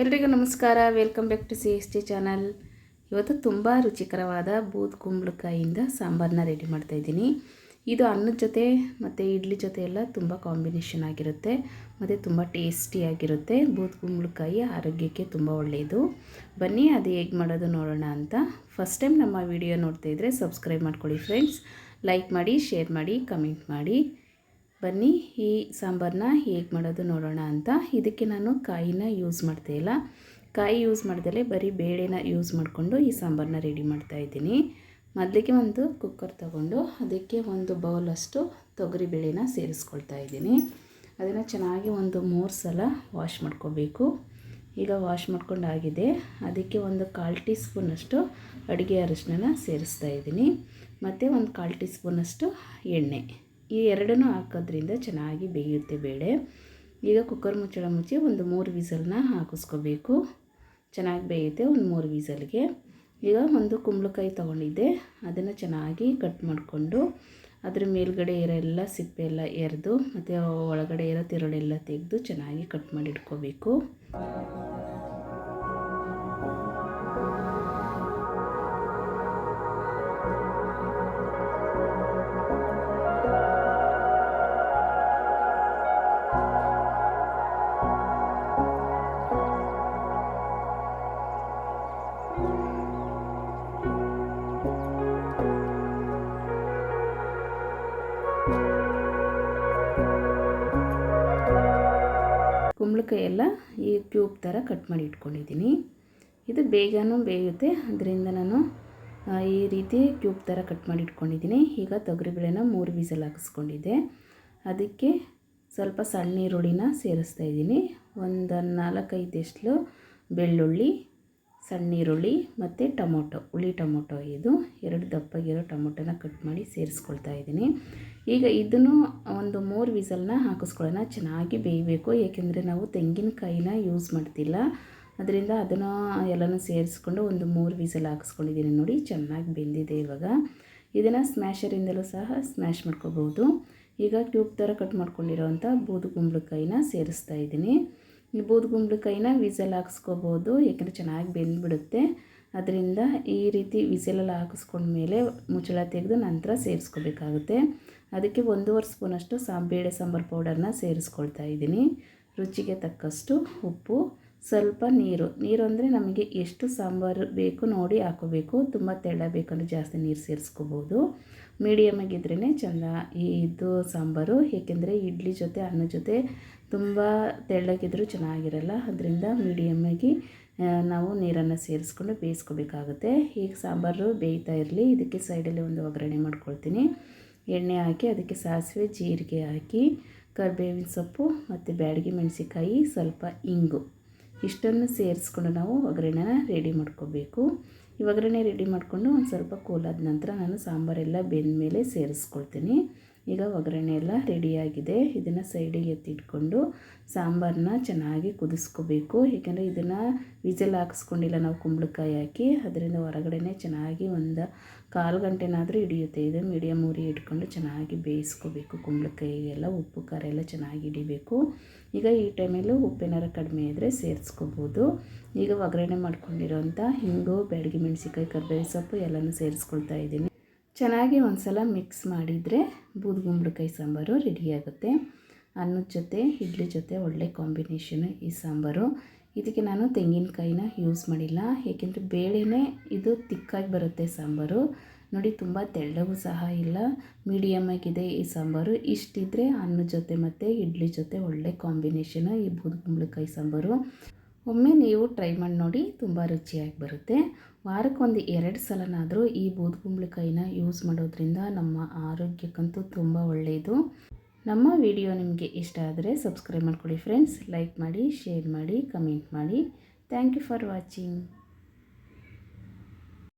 ಎಲ್ರಿಗೂ ನಮಸ್ಕಾರ. Welcome back to C S T channel ಇವತ್ತು ತುಂಬ ರುಚಿಕರವಾದ ಬೂದ್ ಕುಂಬಳಕಾಯಿಯಿಂದ ಸಾಂಬಾರನ್ನ ರೆಡಿ ಮಾಡ್ತಾಯಿದ್ದೀನಿ ಇದು ಅನ್ನದ ಜೊತೆ ಮತ್ತು ಇಡ್ಲಿ ಜೊತೆ ಎಲ್ಲ ತುಂಬ ಕಾಂಬಿನೇಷನ್ ಆಗಿರುತ್ತೆ. ಮತ್ತು ತುಂಬ ಟೇಸ್ಟಿಯಾಗಿರುತ್ತೆ ಬೂದ್ ಕುಂಬಳಕಾಯಿ ಆರೋಗ್ಯಕ್ಕೆ ತುಂಬ ಒಳ್ಳೆಯದು. ಬನ್ನಿ, ಅದು ಹೇಗೆ ಮಾಡೋದು ನೋಡೋಣ ಅಂತ. ಫಸ್ಟ್ ಟೈಮ್ ನಮ್ಮ ವಿಡಿಯೋ ನೋಡ್ತಾ ಇದ್ದರೆ ಸಬ್ಸ್ಕ್ರೈಬ್ ಮಾಡ್ಕೊಳ್ಳಿ ಫ್ರೆಂಡ್ಸ್ ಲೈಕ್ ಮಾಡಿ ಶೇರ್ ಮಾಡಿ ಕಮೆಂಟ್ ಮಾಡಿ. ಬನ್ನಿ, ಈ ಸಾಂಬಾರನ್ನ ಹೇಗೆ ಮಾಡೋದು ನೋಡೋಣ ಅಂತ. ಇದಕ್ಕೆ ನಾನು ಕಾಯಿನ ಯೂಸ್ ಮಾಡ್ತಾಯಿಲ್ಲ ಕಾಯಿ ಯೂಸ್ ಮಾಡ್ದಲೇ ಬರೀ ಬೇಳೆನ ಯೂಸ್ ಮಾಡಿಕೊಂಡು ಈ ಸಾಂಬಾರನ್ನ ರೆಡಿ ಮಾಡ್ತಾ ಇದ್ದೀನಿ. ಮೊದಲಿಗೆ ಒಂದು ಕುಕ್ಕರ್ ತಗೊಂಡು ಅದಕ್ಕೆ ಒಂದು ಬೌಲಷ್ಟು ತೊಗರಿ ಬೇಳೆನ ಸೇರಿಸ್ಕೊಳ್ತಾ ಇದ್ದೀನಿ. ಅದನ್ನು ಚೆನ್ನಾಗಿ ಒಂದು ಮೂರು ಸಲ ವಾಶ್ ಮಾಡ್ಕೋಬೇಕು. ಈಗ ವಾಶ್ ಮಾಡ್ಕೊಂಡಾಗಿದೆ. ಅದಕ್ಕೆ ಒಂದು ಕಾಲು ಟೀ ಸ್ಪೂನಷ್ಟು ಅಡುಗೆ ಅರಿಶಿನ ಸೇರಿಸ್ತಾ ಇದ್ದೀನಿ. ಮತ್ತು ಒಂದು ಕಾಲು ಟೀ ಸ್ಪೂನಷ್ಟು ಎಣ್ಣೆ. ಈ ಎರಡನ್ನೂ ಹಾಕೋದ್ರಿಂದ ಚೆನ್ನಾಗಿ ಬೇಯುತ್ತೆ ಬೇಳೆ. ಈಗ ಕುಕ್ಕರ್ ಮುಚ್ಚಳ ಮುಚ್ಚಿ ಒಂದು ಮೂರು ವಿಸಲ್ನ ಹಾಕಿಸ್ಕೋಬೇಕು. ಚೆನ್ನಾಗಿ ಬೇಯುತ್ತೆ ಒಂದು ಮೂರು ವಿಸಲ್ಗೆ. ಈಗ ಒಂದು ಕುಂಬಳಕಾಯಿ ತೊಗೊಂಡಿದ್ದೆ. ಅದನ್ನು ಚೆನ್ನಾಗಿ ಕಟ್ ಮಾಡಿಕೊಂಡು ಅದ್ರ ಮೇಲ್ಗಡೆ ಇರೋ ಎಲ್ಲ ಸಿಪ್ಪೆ ಎಲ್ಲ ಎರೆದು ಮತ್ತು ಒಳಗಡೆ ಇರೋ ತಿರುಳೆಲ್ಲ ತೆಗೆದು ಚೆನ್ನಾಗಿ ಕಟ್ ಮಾಡಿ ಇಟ್ಕೋಬೇಕು. ಕುಂಬಳಕಾಯಿ ಎಲ್ಲ ಈ ಕ್ಯೂಬ್ ಥರ ಕಟ್ ಮಾಡಿ ಇಟ್ಕೊಂಡಿದ್ದೀನಿ. ಇದು ಬೇಗನೂ ಬೇಯುತ್ತೆ. ಅದರಿಂದ ನಾನು ಈ ರೀತಿ ಕ್ಯೂಬ್ ಥರ ಕಟ್ ಮಾಡಿ ಇಟ್ಕೊಂಡಿದ್ದೀನಿ. ಈಗ ತೊಗರಿಬೇಳೆನ ಮೂರು ವೀಸಲ್ ಹಾಕಿಸ್ಕೊಂಡಿದ್ದೆ. ಅದಕ್ಕೆ ಸ್ವಲ್ಪ ಸಣ್ಣ ಈರುಳ್ಳಿನ ಸೇರಿಸ್ತಾ ಇದ್ದೀನಿ. ಒಂದು ನಾಲ್ಕೈದಷ್ಟು ಬೆಳ್ಳುಳ್ಳಿ, ಸಣ್ಣ ಈರುಳ್ಳಿ ಮತ್ತು ಟೊಮೊಟೊ, ಹುಳಿ ಟೊಮೊಟೊ ಇದು. ಎರಡು ದಪ್ಪಗಿರೋ ಟೊಮೊಟೊನ ಕಟ್ ಮಾಡಿ ಸೇರಿಸ್ಕೊಳ್ತಾ ಇದ್ದೀನಿ. ಈಗ ಇದನ್ನು ಒಂದು ಮೂರು ವಿಸಲ್ನ ಹಾಕಿಸ್ಕೊಳ್ಳೋಣ. ಚೆನ್ನಾಗಿ ಬೇಯಬೇಕು ಏಕೆಂದರೆ ನಾವು ತೆಂಗಿನಕಾಯಿನ ಯೂಸ್ ಮಾಡ್ತಿಲ್ಲ. ಅದರಿಂದ ಅದನ್ನು ಎಲ್ಲನೂ ಸೇರಿಸ್ಕೊಂಡು ಒಂದು ಮೂರು ವಿಸಲ್ ಹಾಕಿಸ್ಕೊಂಡಿದ್ದೀನಿ ನೋಡಿ, ಚೆನ್ನಾಗಿ ಬೆಂದಿದೆ ಇವಾಗ. ಇದನ್ನು ಸ್ಮ್ಯಾಷರಿಂದಲೂ ಸಹ ಸ್ಮ್ಯಾಶ್ ಮಾಡ್ಕೋಬೋದು ಈಗ ಟ್ಯೂಬ್ ಥರ ಕಟ್ ಮಾಡ್ಕೊಂಡಿರೋವಂಥ ಬೂದು ಕುಂಬಳಕಾಯಿನ ಸೇರಿಸ್ತಾ ಇದ್ದೀನಿ. ಈ ಬೂದುಗುಂಬಳಕಾಯಿನ ವಿಸಲ್ ಹಾಕ್ಸ್ಕೋಬೋದು ಏಕೆಂದರೆ ಚೆನ್ನಾಗಿ ಬೆಂದ್ಬಿಡುತ್ತೆ. ಅದರಿಂದ ಈ ರೀತಿ ವಿಸಲಲ್ಲಿ ಹಾಕಿಸ್ಕೊಂಡ್ಮೇಲೆ ಮುಚ್ಚಳ ತೆಗೆದು ನಂತರ ಸೇರಿಸ್ಕೋಬೇಕಾಗುತ್ತೆ. ಅದಕ್ಕೆ ಒಂದೂವರೆ ಸ್ಪೂನಷ್ಟು ಸಾಂಬೇಡೆ ಸಾಂಬಾರು ಪೌಡರ್ನ ಸೇರಿಸ್ಕೊಳ್ತಾ ಇದ್ದೀನಿ. ರುಚಿಗೆ ತಕ್ಕಷ್ಟು ಉಪ್ಪು ಸ್ವಲ್ಪ ನೀರು. ನೀರು ಅಂದರೆ ನಮಗೆ ಎಷ್ಟು ಸಾಂಬಾರು ಬೇಕು ನೋಡಿ ಹಾಕೋಬೇಕು. ತುಂಬ ತೆಳ್ಳ ಬೇಕಂದ್ರೆ ಜಾಸ್ತಿ ನೀರು ಸೇರಿಸ್ಕೋಬೋದು. ಮೀಡಿಯಮ್ ಆಗಿದ್ರೇ ಚೆಂದ ಇದು ಸಾಂಬಾರು. ಏಕೆಂದರೆ ಇಡ್ಲಿ ಜೊತೆ, ಅನ್ನ ಜೊತೆ ತುಂಬ ತೆಳ್ಳಗಿದ್ರೂ ಚೆನ್ನಾಗಿರಲ್ಲ. ಅದರಿಂದ ಮೀಡಿಯಮ್ಮಾಗಿ ನಾವು ನೀರನ್ನು ಸೇರಿಸ್ಕೊಂಡು ಬೇಯಿಸ್ಕೋಬೇಕಾಗುತ್ತೆ. ಈಗ ಸಾಂಬಾರು ಬೇಯ್ತಾ ಇರಲಿ. ಇದಕ್ಕೆ ಸೈಡಲ್ಲಿ ಒಂದು ಒಗ್ಗರಣೆ ಮಾಡ್ಕೊಳ್ತೀನಿ. ಎಣ್ಣೆ ಹಾಕಿ, ಅದಕ್ಕೆ ಸಾಸಿವೆ, ಜೀರಿಗೆ ಹಾಕಿ, ಕರಿಬೇವಿನ ಸೊಪ್ಪು ಮತ್ತು ಬ್ಯಾಡಗಿ ಮೆಣಸಿಕಾಯಿ ಸ್ವಲ್ಪ ಇಂಗು. ಇಷ್ಟನ್ನು ಸೇರಿಸ್ಕೊಂಡು ನಾವು ಒಗ್ಗರಣೆನ ರೆಡಿ ಮಾಡ್ಕೋಬೇಕು. ಈ ಒಗ್ಗರಣೆ ರೆಡಿ ಮಾಡಿಕೊಂಡು ಒಂದು ಸ್ವಲ್ಪ ಕೂಲಾದ ನಂತರ ನಾನು ಸಾಂಬಾರೆಲ್ಲ ಬೆಂದ ಮೇಲೆ ಸೇರಿಸ್ಕೊಳ್ತೀನಿ. ಈಗ ಒಗ್ಗರಣೆ ಎಲ್ಲ ರೆಡಿಯಾಗಿದೆ. ಇದನ್ನು ಸೈಡಿಗೆ ಎತ್ತಿಟ್ಕೊಂಡು ಸಾಂಬಾರನ್ನ ಚೆನ್ನಾಗಿ ಕುದಿಸ್ಕೋಬೇಕು. ಏಕೆಂದರೆ ಇದನ್ನು ವಿಜಲ್ ಹಾಕಿಸ್ಕೊಂಡಿಲ್ಲ ನಾವು ಕುಂಬಳಕಾಯಿ ಹಾಕಿ, ಅದರಿಂದ ಹೊರಗಡೆ ಚೆನ್ನಾಗಿ ಒಂದು ಕಾಲು ಗಂಟೆನಾದರೂ ಹಿಡಿಯುತ್ತೆ. ಇದು ಮೀಡಿಯಮ್ ಉರಿ ಇಟ್ಕೊಂಡು ಚೆನ್ನಾಗಿ ಬೇಯಿಸ್ಕೋಬೇಕು. ಕುಂಬಳಕಾಯಿಗೆಲ್ಲ ಉಪ್ಪು, ಖಾರ ಎಲ್ಲ ಚೆನ್ನಾಗಿ ಹಿಡಿಬೇಕು. ಈಗ ಈ ಟೈಮಲ್ಲೂ ಉಪ್ಪೇನಾರು ಕಡಿಮೆ ಇದ್ದರೆ ಸೇರಿಸ್ಕೋಬೋದು. ಈಗ ಒಗ್ಗರಣೆ ಮಾಡ್ಕೊಂಡಿರೋಂಥ ಹಿಂಗು ಬೆಳಗ್ಗೆ ಮೆಣಸಿಕಾಯಿ ಕರ್ಬೇವು ಸೊಪ್ಪು ಎಲ್ಲನೂ ಸೇರಿಸ್ಕೊಳ್ತಾ ಇದ್ದೀನಿ. ಚೆನ್ನಾಗಿ ಒಂದು ಸಲ ಮಿಕ್ಸ್ ಮಾಡಿದರೆ ಬೂದುಗುಂಬಳಕಾಯಿ ಸಾಂಬಾರು ರೆಡಿಯಾಗುತ್ತೆ ಅನ್ನದ ಜೊತೆ, ಇಡ್ಲಿ ಜೊತೆ ಒಳ್ಳೆ ಕಾಂಬಿನೇಷನು ಈ ಸಾಂಬಾರು. ಇದಕ್ಕೆ ನಾನು ತೆಂಗಿನಕಾಯಿನ ಯೂಸ್ ಮಾಡಿಲ್ಲ. ಏಕೆಂದರೆ ಬೇಳೆನೇ ಇದು ತಿಕ್ಕಾಗಿ ಬರುತ್ತೆ ಸಾಂಬಾರು. ನೋಡಿ, ತುಂಬ ತೆಳ್ಳಗೂ ಸಹ ಇಲ್ಲ. ಮೀಡಿಯಮ್ ಆಗಿದೆ ಈ ಸಾಂಬಾರು. ಇಷ್ಟಿದ್ರೆ ಅನ್ನದ ಜೊತೆ ಮತ್ತು ಇಡ್ಲಿ ಜೊತೆ ಒಳ್ಳೆ ಕಾಂಬಿನೇಷನು ಈ ಬೂದುಗುಂಬಳಕಾಯಿ ಸಾಂಬಾರು. ಒಮ್ಮೆ ನೀವು ಟ್ರೈ ಮಾಡಿ ನೋಡಿ, ತುಂಬ ರುಚಿಯಾಗಿ ಬರುತ್ತೆ. ವಾರಕ್ಕೊಂದು ಎರಡು ಸಲನಾದರೂ ಈ ಬೂದುಗುಂಬಳಕಾಯಿನ ಯೂಸ್ ಮಾಡೋದ್ರಿಂದ ನಮ್ಮ ಆರೋಗ್ಯಕ್ಕಂತೂ ತುಂಬ ಒಳ್ಳೆಯದು. ನಮ್ಮ ವಿಡಿಯೋ ನಿಮಗೆ ಇಷ್ಟ ಆದರೆ ಸಬ್ಸ್ಕ್ರೈಬ್ ಮಾಡ್ಕೊಳ್ಳಿ ಫ್ರೆಂಡ್ಸ್ ಲೈಕ್ ಮಾಡಿ ಶೇರ್ ಮಾಡಿ ಕಮೆಂಟ್ ಮಾಡಿ. Thank you for watching